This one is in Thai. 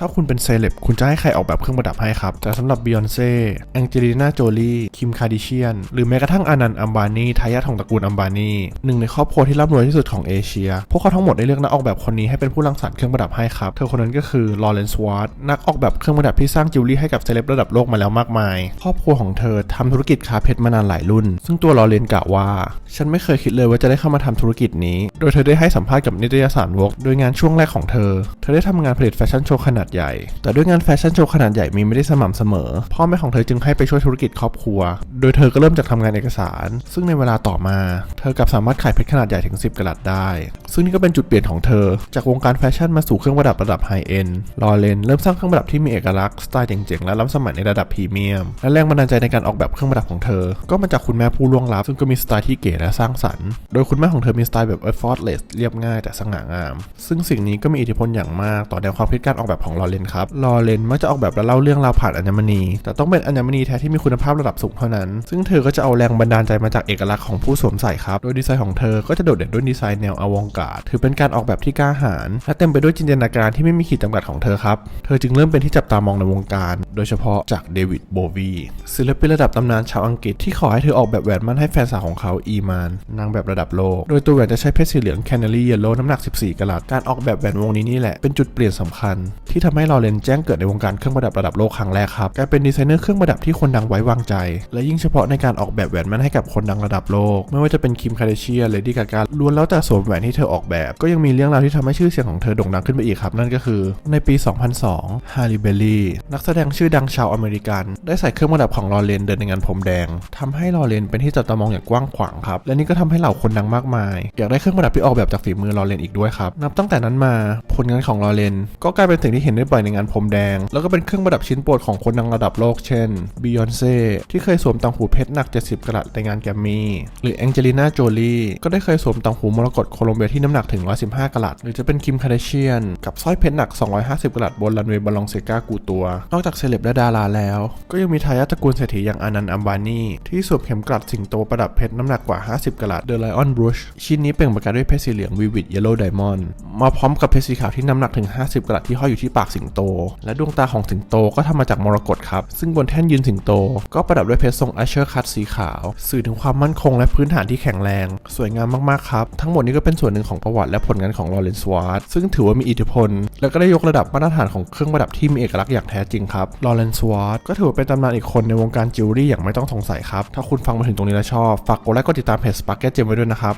ถ้าคุณเป็นเซเลบคุณจะให้ใครออกแบบเครื่องประดับให้ครับ แต่สำหรับบิยอนเซ่แองเจลิน่าโจลีคิมคาร์ดิเชียน หรือแม้กระทั่งอานันต์อัมบานีทายาทของตระกูลอัมบานีหนึ่งในครอบครัวที่ร่ำรวยที่สุดของเอเชีย พวกเขาทั้งหมดได้เลือกนักออกแบบคนนี้ให้เป็นผู้รังสรรค์เครื่องประดับให้ครับ เธอคนนั้นก็คือลอเรนซ์วาร์ดนักออกแบบเครื่องประดับที่สร้างจิวเวลรี่ให้กับเซเลบระดับโลกมาแล้วมากมาย ครอบครัวของเธอทำธุรกิจค้าเพชรมานานหลายรุ่น ซึ่งตัวลอเรนกล่าวว่า ฉันไม่เคยคิดเลยว่าจะได้เข้ามาทำธุรกิจนี้ โดยเธอได้ให้สัมภาษณ์กับนิตยสารวกโดยงานช่วงแรกของเธอ เธอได้ทำงานผลิตแฟชั่นโชว์ขนาดใหญ่ แต่ด้วยงานแฟชั่นโชว์ขนาดใหญ่มีไม่ได้สม่ำเสมอ พ่อแม่ของเธอจึงให้ไปช่วยธุรกิจครอบครัว โดยเธอก็เริ่มจากทำงานเอกสาร ซึ่งในเวลาต่อมา เธอกลับสามารถขายเพชรขนาดใหญ่ถึง 10กะรัตได้ ซึ่งนี่ก็เป็นจุดเปลี่ยนของเธอ จากวงการแฟชั่นมาสู่เครื่องประดับระดับไฮเอ็นลอเรนเริ่มสร้างเครื่องประดับที่มีเอกลักษณ์สไตล์เจ๋งๆและล้ำสมัยในระดับพรีเมียมและแรงบันดาลใจในการออกแบบเครื่องประดับของเธอ ก็มาจากคุณแม่ผู้ล่วงลับซึ่งก็มีสไตล์ที่เก๋และสร้างสรรค์ โดยคุณแม่ของเธอมีสไตล์แบบ effortless เรียบง่ายแต่สง่างาม ซึ่งสิ่งนี้ก็มีอิทธิพลอย่างมากต่อแนวความคิดการออกแบบของลอเรนครับลอเรนมักจะออกแบบและเล่าเรื่องราวผ่านอัญมณี แต่ต้องเป็นอัญมณีแท้ที่มีคุณภาพระดับสูงเท่านั้น ซึ่งเธอก็จะเอาแรงบันดาลใจมาจากเอกลักษณ์ของผู้สวมใส่ครับ โดยดีไซน์ของเธอก็จะโดดเด่นด้วยดีไซน์แนวอวองการ์ดถือเป็นการออกแบบที่กล้าหาญและเต็มไปด้วยจินตนาการที่ไม่มีขีดจำกัดของเธอครับ เธอจึงเริ่มเป็นที่จับตามองในวงการ โดยเฉพาะจากเดวิดโบวีศิลปินระดับตำนานชาวอังกฤษที่ขอให้เธอออกแบบแหวนมั่นให้แฟนสาวของเขาอีมานนางแบบระดับโลก โดยตัวแหวนจะใช้เพชรสีเหลืองแคนารีเยลโลน้ำหนัก 14กะรัตการออกแบบแหวนวงนี้นี่แหละเป็นจุดเปลี่ยนสำคัญที่ทำให้ลอเรนแจ้งเกิดในวงการเครื่องประดับระดับโลกครั้งแรกครับกลายเป็นดีไซเนอร์เครื่องประดับที่คนดังไว้วางใจ และยิ่งเฉพาะในการออกแบบแหวนมั่นให้กับคนดังระดับโลก ไม่ว่าจะเป็นคิมคาเดเชียเลดี้กาการล้วนแล้วแต่สวมแหวนที่เธอออกแบบ ก็ยังมีเรื่องราวที่ทำให้ชื่อเสียงของเธอโด่งดังขึ้นไปอีกครับ นั่นก็คือในปี 2002 ฮาริเบลลี่นักแสดงชื่อดังชาวอเมริกัน ได้ใส่เครื่องประดับของลอเรนเดินในงานผมแดงทำให้ลอเรนเป็นที่จับตามองอย่างกว้างขวางครับและนี่ก็ทำให้เหล่าคนดังมากมาย อยากได้เครื่องประดับที่ออกแบบจากฝีมือลอเรนอีกด้วยครับนับตั้งแต่นั้นมาผลงานของลอเรนก็กลายเป็นสิ่งที่เห็นได้บ่อยในงานผมแดง แล้วก็เป็นเครื่องประดับชิ้นโปรดของคนดังระดับโลกเช่นบิยอนเซ่ที่เคยสวมต่างหูเพชรหนัก 70 กรัตในงานแกรมมี่หรือแองเจลิน่าโจลีก็ได้เคยสวมต่างหูมรกตโคลอมเบียที่น้ำหนักถึง 115 กรัตหรือจะเป็นคิมคาเดเชียนกับสร้อยเพชรหนัก 250 กรัตบนรันเวย์บอลลองเซกากูตัวนอกจากเซเลบและดาราแล้ว ก็ยังมีทายาทตระกูลเศรษฐีอย่างอานันต์อัมบานีที่สวมเข็มกลัดสิงโตประดับเพชรน้ำหนักกว่า 50กรัตเดอะไลออนบรูชชิ้นนี้เปล่งประกายด้วยเพชรสีเหลืองวิวิดเยลโล่ไดมอนด์มาพร้อมกับเพชรสีขาวที่น้ำหนักถึง 50กรัตที่ห้อยอยู่ที่ปากสิงโต และดวงตาของสิงโตก็ทำมาจากมรกตครับ ซึ่งบนแท่นยืนสิงโต ก็ประดับด้วยเพชรทรงอัชเชอร์คัตสีขาว สื่อถึงความมั่นคงและพื้นฐานที่แข็งแรง สวยงามมากๆครับ ทั้งหมดนี้ก็เป็นส่วนหนึ่งของประวัติและผลงานของลอเรนซ์วาร์ดซึ่งถือว่ามีอิทธิพล และก็ได้ยกระดับมาตรฐานของเครื่องประดับที่มีเอกลักษณ์อย่างแท้จริงครับลอเรนซ์วาร์ดก็ถือว่าเป็นตำนานอีกคนในวงการจิวเวลรี่อย่างไม่ต้องสงสัยครับถ้าคุณฟังมาถึงตรงนี้แล้วชอบฝากกดไลค์กดติดตามเพจสปาร์เก็ตเจมไว้ด้วยนะครับ